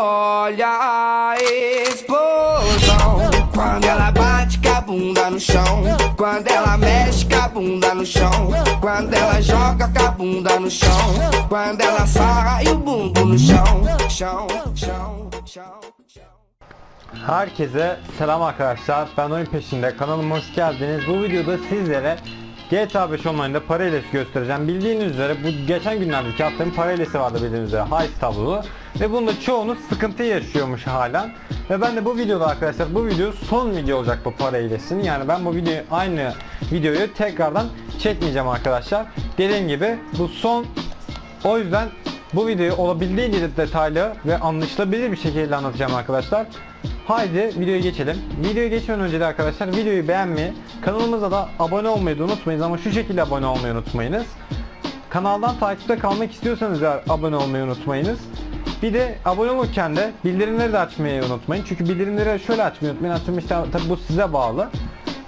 olha explosão. Quando ela bate com a bunda no chão. Quando ela mexe com a bunda no chão. Quando ela joga com a bunda no chão. Quando ela sarra e o bumbum no. Chão, chão, chão, chão. Herkese selam arkadaşlar. Ben oyun peşinde. Kanalıma hoş geldiniz. Bu videoda sizlere GTA 5 Online'da para hilesi göstereceğim. Bildiğiniz üzere bu geçen günlerdeki attığım para hilesi vardı bildiğiniz üzere. Heist tablolu. Ve bunda çoğunuz sıkıntı yaşıyormuş halen. Ve ben de bu videoda arkadaşlar bu video son video olacak bu para hilesinin. Yani ben bu videoyu aynı videoyu tekrardan çekmeyeceğim arkadaşlar. Dediğim gibi bu son o yüzden bu videoyu olabildiğince detaylı ve anlaşılabilir bir şekilde anlatacağım arkadaşlar. Haydi videoya geçelim. Videoya geçmeden önce de arkadaşlar videoyu beğenmeyi, kanalımıza da abone olmayı da unutmayınız ama şu şekilde abone olmayı unutmayınız. Kanaldan takipte kalmak istiyorsanız eğer abone olmayı unutmayınız. Bir de abone olurken de bildirimleri de açmayı unutmayın. Çünkü bildirimleri şöyle açmayı unutmayın. Aslında işte tabi bu size bağlı.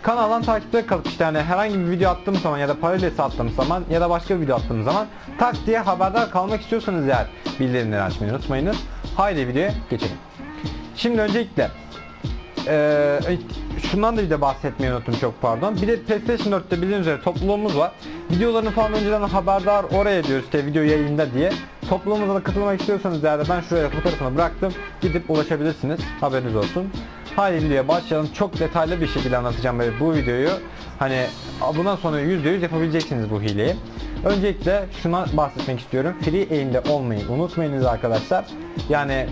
Kanaldan takipte kalıp işte hani herhangi bir video attığım zaman ya da paralelesi attığım zaman ya da başka bir video attığım zaman tak diye haberdar kalmak istiyorsanız eğer bildirimleri açmayı unutmayınız. Haydi videoya geçelim. Şimdi öncelikle eee, şundan da bir de bahsetmeyi unuttum çok pardon. Bir de PlayStation 4'te bildiğiniz üzere topluluğumuz var. Videolarını falan önceden haberdar oraya ediyoruz işte video yayında diye. Topluluğumuza da katılmak istiyorsanız de ben şuraya fotoğrafını bıraktım. Gidip ulaşabilirsiniz. Haberiniz olsun. Haydi videoya başlayalım. Çok detaylı bir şekilde anlatacağım böyle bu videoyu. Hani bundan sonra %100 yapabileceksiniz bu hileyi. Öncelikle şuna bahsetmek istiyorum. Free aim'de olmayı unutmayınız arkadaşlar. Yani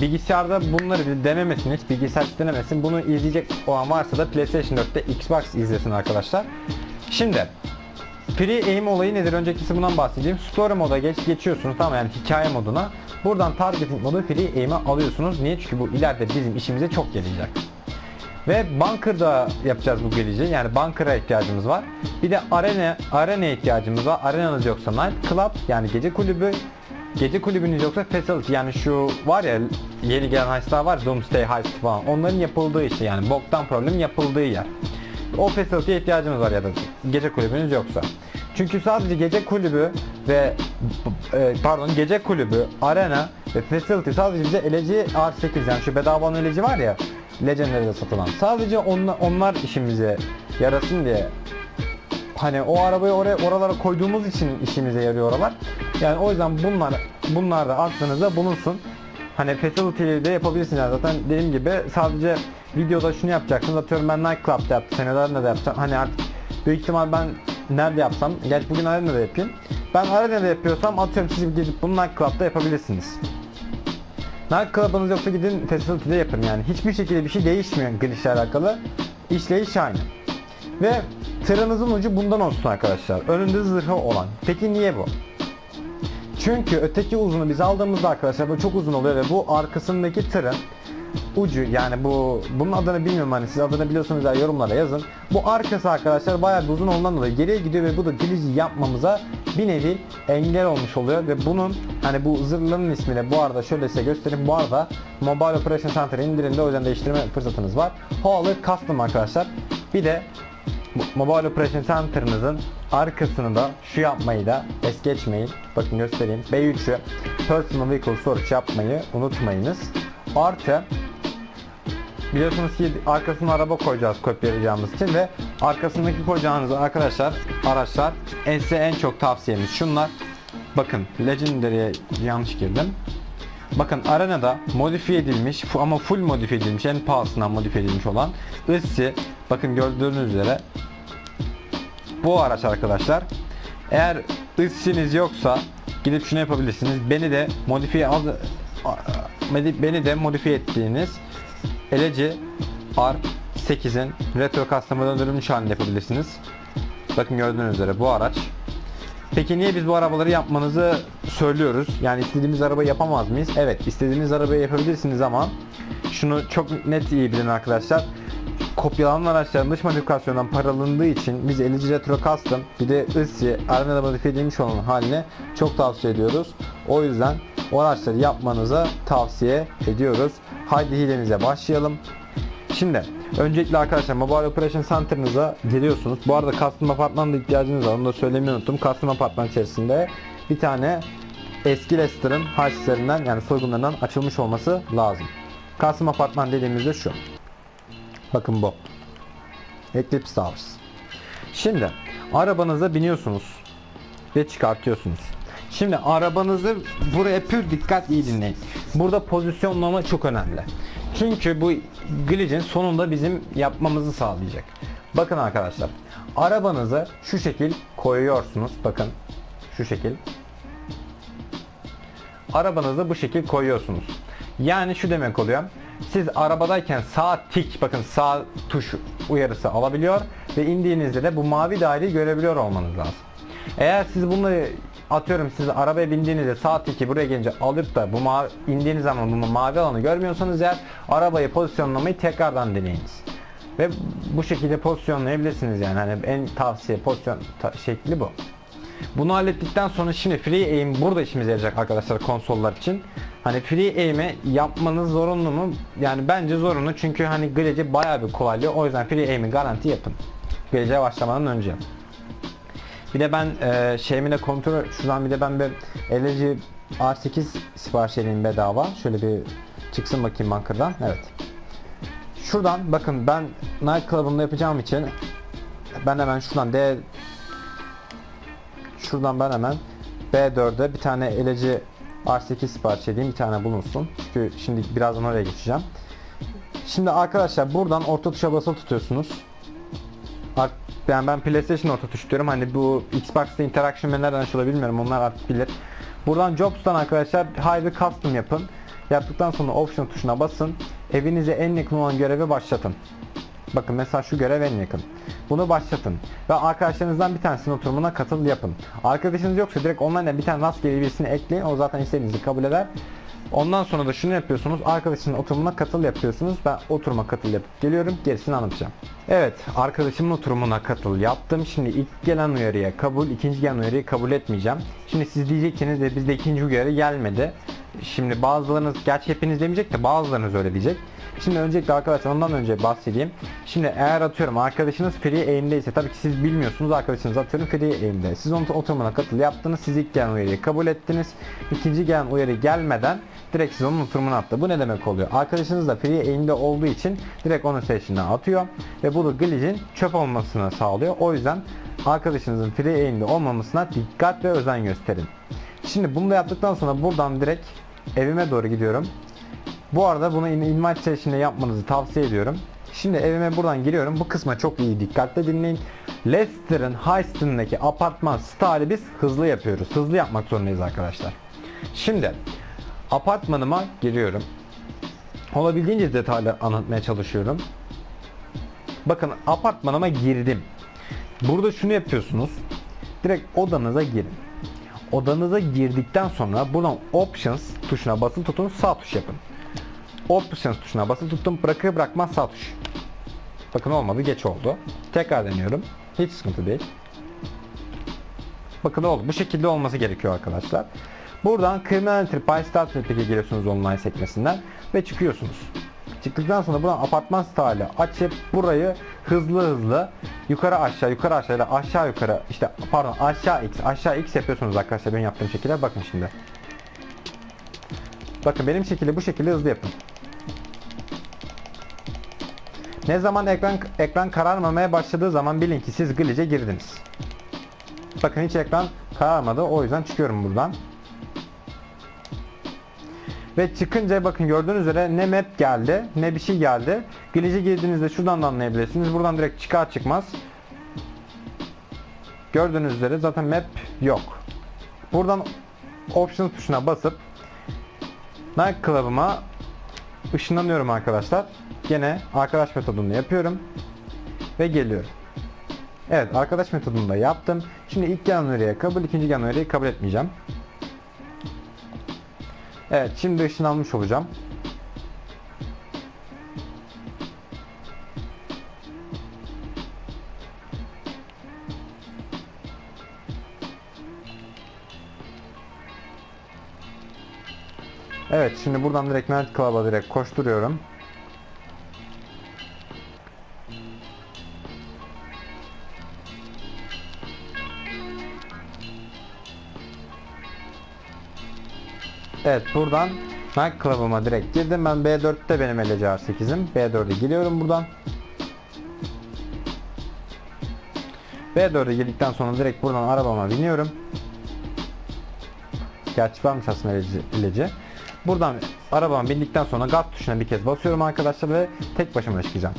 bilgisayarda bunları denemesiniz. Bilgisayar denemesin. Bunu izleyecek olan varsa da PlayStation 4'te Xbox izlesin arkadaşlar. Şimdi Free aim olayı nedir? Önceki bundan bahsedeyim. Story moda geç geçiyorsunuz tamam yani hikaye moduna. Buradan targeting modu free aim'e alıyorsunuz. Niye? Çünkü bu ileride bizim işimize çok gelecek. Ve bunker'da yapacağız bu geleceği. Yani bunker'a ihtiyacımız var. Bir de arena arena ihtiyacımız var. Arenanız yoksa night club yani gece kulübü. Gece kulübünüz yoksa facility yani şu var ya yeni gelen heistler var Doomsday heist falan. Onların yapıldığı işte yani boktan problem yapıldığı yer. O facility'ye ihtiyacımız var ya da gece kulübünüz yoksa. Çünkü sadece gece kulübü ve e, pardon gece kulübü, arena ve facility sadece bize eleci R8 yani şu bedava eleci var ya Legendary'de satılan. Sadece onlar, onlar işimize yarasın diye hani o arabayı oraya oralara koyduğumuz için işimize yarıyor oralar. Yani o yüzden bunlar bunlar da aklınızda bulunsun. Hani facility'yi de yapabilirsiniz yani zaten dediğim gibi sadece videoda şunu yapacaksınız atıyorum ben Nightclub'da yaptım senelerinde de yapacağım hani artık büyük ihtimal ben nerede yapsam gerçi bugün Arena'da yapayım ben Arena'da yapıyorsam atıyorum siz gidip bunu Nightclub'da yapabilirsiniz Nightclub'ınız yoksa gidin facility'de yapın yani. Hiçbir şekilde bir şey değişmiyor glitch'le alakalı. İşleyiş aynı. Ve tırınızın ucu bundan olsun arkadaşlar. Önünde zırhı olan. Peki niye bu? Çünkü öteki uzunu biz aldığımızda arkadaşlar böyle çok uzun oluyor ve bu arkasındaki tırın ucu yani bu bunun adını bilmiyorum hani siz adını biliyorsanız eğer yorumlara yazın. Bu arkası arkadaşlar bayağı bir uzun olduğundan dolayı geriye gidiyor ve bu da glitch'i yapmamıza bir nevi engel olmuş oluyor ve bunun hani bu zırhların ismini bu arada şöyle size göstereyim. Bu arada Mobile Operation Center indirinde o yüzden değiştirme fırsatınız var. Huawei Custom arkadaşlar. Bir de Mobile Operation Center'ınızın arkasını da şu yapmayı da es geçmeyin. Bakın göstereyim. B3'ü Personal Vehicle Search yapmayı unutmayınız. Artı biliyorsunuz ki arkasına araba koyacağız kopyalayacağımız için ve arkasındaki koyacağınız arkadaşlar araçlar en size en çok tavsiyemiz şunlar. Bakın Legendary'e yanlış girdim. Bakın arenada modifiye edilmiş ama full modifiye edilmiş en pahalısından modifiye edilmiş olan ıssi bakın gördüğünüz üzere bu araç arkadaşlar eğer ıssiniz yoksa gidip şunu yapabilirsiniz beni de modifiye beni de modifiye ettiğiniz eleci R8'in retro custom'a döndürülmüş halinde yapabilirsiniz bakın gördüğünüz üzere bu araç Peki niye biz bu arabaları yapmanızı söylüyoruz? Yani istediğimiz arabayı yapamaz mıyız? Evet, istediğiniz arabayı yapabilirsiniz ama şunu çok net iyi bilin arkadaşlar. Kopyalanan araçların dış modifikasyondan para alındığı için biz elici retro custom bir de ıssi arenada modifiye edilmiş olan haline çok tavsiye ediyoruz. O yüzden o araçları yapmanıza tavsiye ediyoruz. Haydi hilemize başlayalım. Şimdi öncelikle arkadaşlar Mobile Operation Center'ınıza geliyorsunuz. Bu arada Custom Apartman'a da ihtiyacınız var. Onu da söylemeyi unuttum. Custom Apartman içerisinde bir tane eski Lester'ın haçlarından yani soygunlarından açılmış olması lazım. Custom Apartman dediğimizde şu. Bakın bu. Eclipse Towers. Şimdi arabanıza biniyorsunuz ve çıkartıyorsunuz. Şimdi arabanızı buraya pür dikkat iyi dinleyin. Burada pozisyonlama çok önemli. Çünkü bu glitch'in sonunda bizim yapmamızı sağlayacak. Bakın arkadaşlar. Arabanızı şu şekil koyuyorsunuz. Bakın şu şekil. Arabanızı bu şekil koyuyorsunuz. Yani şu demek oluyor. Siz arabadayken sağ tik bakın sağ tuş uyarısı alabiliyor ve indiğinizde de bu mavi daireyi görebiliyor olmanız lazım. Eğer siz bunu atıyorum siz arabaya bindiğinizde saat 2 buraya gelince alıp da bu mavi, indiğiniz zaman bu mavi alanı görmüyorsanız eğer arabayı pozisyonlamayı tekrardan deneyiniz. Ve bu şekilde pozisyonlayabilirsiniz yani hani en tavsiye pozisyon ta şekli bu. Bunu hallettikten sonra şimdi free aim burada işimize yarayacak arkadaşlar konsollar için. Hani free aim'i yapmanız zorunlu mu? Yani bence zorunlu çünkü hani glitch'i bayağı bir kolaylı. O yüzden free aim'i garanti yapın. Glitch'e başlamadan önce yapın. Bir de ben e, şeyimine kontrol şuradan bir de ben bir LG R8 sipariş edeyim bedava. Şöyle bir çıksın bakayım bunker'dan. Evet. Şuradan bakın ben Night Club'ımda yapacağım için ben hemen şuradan D şuradan ben hemen B4'e bir tane LG R8 sipariş edeyim bir tane bulunsun. Çünkü şimdi birazdan oraya geçeceğim. Şimdi arkadaşlar buradan orta tuşa basılı tutuyorsunuz yani ben PlayStation orta tuş diyorum. Hani bu Xbox'ta interaction menüler açılıyor bilmiyorum. Onlar artık bilir. Buradan Jobs'tan arkadaşlar Hive Custom yapın. Yaptıktan sonra Option tuşuna basın. Evinize en yakın olan görevi başlatın. Bakın mesela şu görev en yakın. Bunu başlatın ve arkadaşlarınızdan bir tanesinin oturumuna katıl yapın. Arkadaşınız yoksa direkt online'da bir tane rastgele birisini ekleyin. O zaten istediğinizi kabul eder. Ondan sonra da şunu yapıyorsunuz. Arkadaşın oturumuna katıl yapıyorsunuz. Ben oturuma katıl yapıp geliyorum. Gerisini anlatacağım. Evet arkadaşımın oturumuna katıl yaptım. Şimdi ilk gelen uyarıya kabul, ikinci gelen uyarıyı kabul etmeyeceğim. Şimdi siz diyeceksiniz de bizde ikinci uyarı gelmedi. Şimdi bazılarınız, gerçi hepiniz demeyecek de bazılarınız öyle diyecek. Şimdi öncelikle arkadaşlar ondan önce bahsedeyim. Şimdi eğer atıyorum arkadaşınız free aim'deyse tabii ki siz bilmiyorsunuz arkadaşınız atıyorum free aim'de. Siz onu oturumuna katıl yaptınız. Siz ilk gelen uyarıyı kabul ettiniz. İkinci gelen uyarı gelmeden direkt siz onun oturumuna attı. Bu ne demek oluyor? Arkadaşınız da free aim'de olduğu için direkt onun seçtiğine atıyor. Ve bu da glitch'in çöp olmasını sağlıyor. O yüzden arkadaşınızın free aim'de olmamasına dikkat ve özen gösterin. Şimdi bunu da yaptıktan sonra buradan direkt evime doğru gidiyorum. Bu arada bunu invite seçimde yapmanızı tavsiye ediyorum. Şimdi evime buradan giriyorum. Bu kısma çok iyi dikkatle dinleyin. Leicester'ın High apartman stali biz hızlı yapıyoruz. Hızlı yapmak zorundayız arkadaşlar. Şimdi apartmanıma giriyorum. Olabildiğince detaylı anlatmaya çalışıyorum. Bakın apartmanıma girdim. Burada şunu yapıyorsunuz. Direkt odanıza girin. Odanıza girdikten sonra buradan Options tuşuna basılı tutun sağ tuş yapın. Options tuşuna basılı tuttum. Bırakır bırakmaz sağ tuş. Bakın olmadı geç oldu. Tekrar deniyorum. Hiç sıkıntı değil. Bakın oldu. Bu şekilde olması gerekiyor arkadaşlar. Buradan Criminal Enterprise Start Network'e giriyorsunuz online sekmesinden ve çıkıyorsunuz. Çıktıktan sonra buradan apartman style'ı açıp burayı hızlı hızlı yukarı aşağı yukarı aşağı ile aşağı yukarı işte pardon aşağı x aşağı x yapıyorsunuz arkadaşlar benim yaptığım şekilde bakın şimdi. Bakın benim şekilde bu şekilde hızlı yapın. Ne zaman ekran ekran kararmamaya başladığı zaman bilin ki siz glitch'e girdiniz. Bakın hiç ekran kararmadı. O yüzden çıkıyorum buradan. Ve çıkınca bakın gördüğünüz üzere ne map geldi ne bir şey geldi. Glitch'e girdiğinizde şuradan da anlayabilirsiniz. Buradan direkt çıkar çıkmaz. Gördüğünüz üzere zaten map yok. Buradan options tuşuna basıp Nike Club'ıma ışınlanıyorum arkadaşlar. Gene arkadaş metodunu yapıyorum. Ve geliyorum. Evet arkadaş metodunu da yaptım. Şimdi ilk gelen öneriye kabul, ikinci gelen öneriyi kabul etmeyeceğim. Evet şimdi ışınlanmış olacağım. Evet şimdi buradan direkt Night Club'a direkt koşturuyorum. Evet buradan nightclub'ıma direkt girdim. Ben B4'te benim LCR 8'im. B4'e giriyorum buradan. B4'e girdikten sonra direkt buradan arabama biniyorum. Gerçi varmış aslında ilacı. Buradan arabama bindikten sonra gaz tuşuna bir kez basıyorum arkadaşlar ve tek başıma çıkacağım.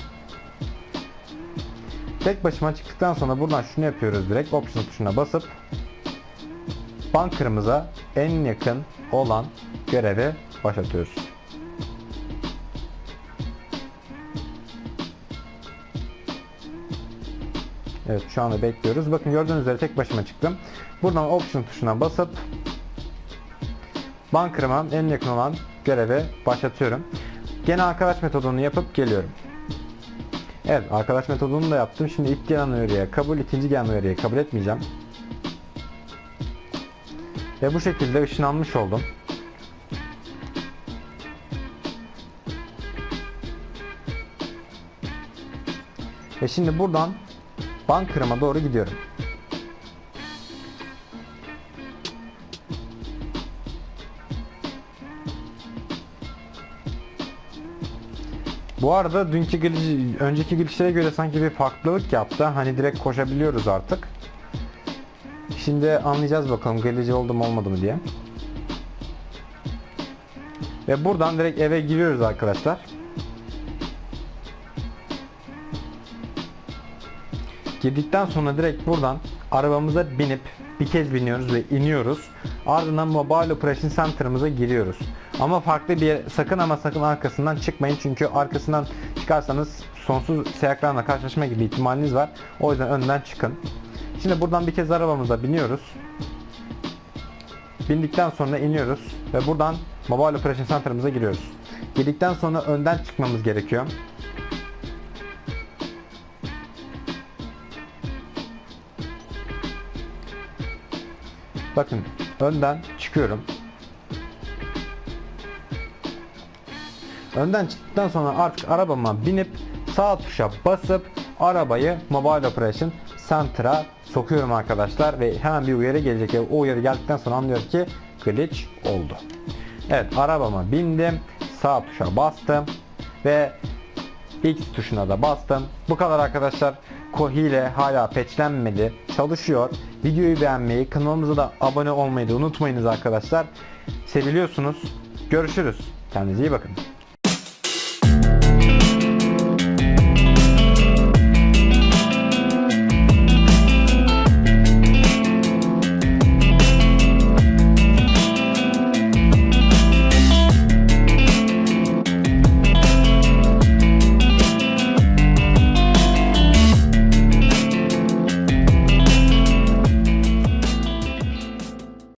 Tek başıma çıktıktan sonra buradan şunu yapıyoruz direkt option tuşuna basıp bunker'ımıza en yakın olan görevi başlatıyoruz. Evet şu anda bekliyoruz. Bakın gördüğünüz üzere tek başıma çıktım. Buradan option tuşuna basıp bunker'ıma en yakın olan görevi başlatıyorum. Gene arkadaş metodunu yapıp geliyorum. Evet arkadaş metodunu da yaptım. Şimdi ilk gelen uyarıya kabul, ikinci gelen uyarıya kabul etmeyeceğim. Ve bu şekilde ışınlanmış oldum. Ve şimdi buradan bunker'ıma doğru gidiyorum. Bu arada dünkü glitch, önceki glitchlere göre sanki bir farklılık yaptı. Hani direkt koşabiliyoruz artık. Şimdi anlayacağız bakalım glitch oldu mu olmadı mı diye. Ve buradan direkt eve giriyoruz arkadaşlar. Girdikten sonra direkt buradan arabamıza binip bir kez biniyoruz ve iniyoruz. Ardından Mobile Operation Center'ımıza giriyoruz. Ama farklı bir yer, sakın ama sakın arkasından çıkmayın çünkü arkasından çıkarsanız sonsuz seyaklarla karşılaşma gibi ihtimaliniz var. O yüzden önden çıkın. Şimdi buradan bir kez arabamıza biniyoruz. Bindikten sonra iniyoruz ve buradan Mobile Operation Center'ımıza giriyoruz. Girdikten sonra önden çıkmamız gerekiyor. Bakın önden çıkıyorum. Önden çıktıktan sonra artık arabama binip sağ tuşa basıp arabayı Mobile Operation Center'a sokuyorum arkadaşlar ve hemen bir uyarı gelecek ve o uyarı geldikten sonra anlıyorum ki glitch oldu. Evet arabama bindim sağ tuşa bastım ve X tuşuna da bastım. Bu kadar arkadaşlar. Kohi ile hala patchlenmedi. Çalışıyor. Videoyu beğenmeyi, kanalımıza da abone olmayı da unutmayınız arkadaşlar. Seviliyorsunuz. Görüşürüz. Kendinize iyi bakın.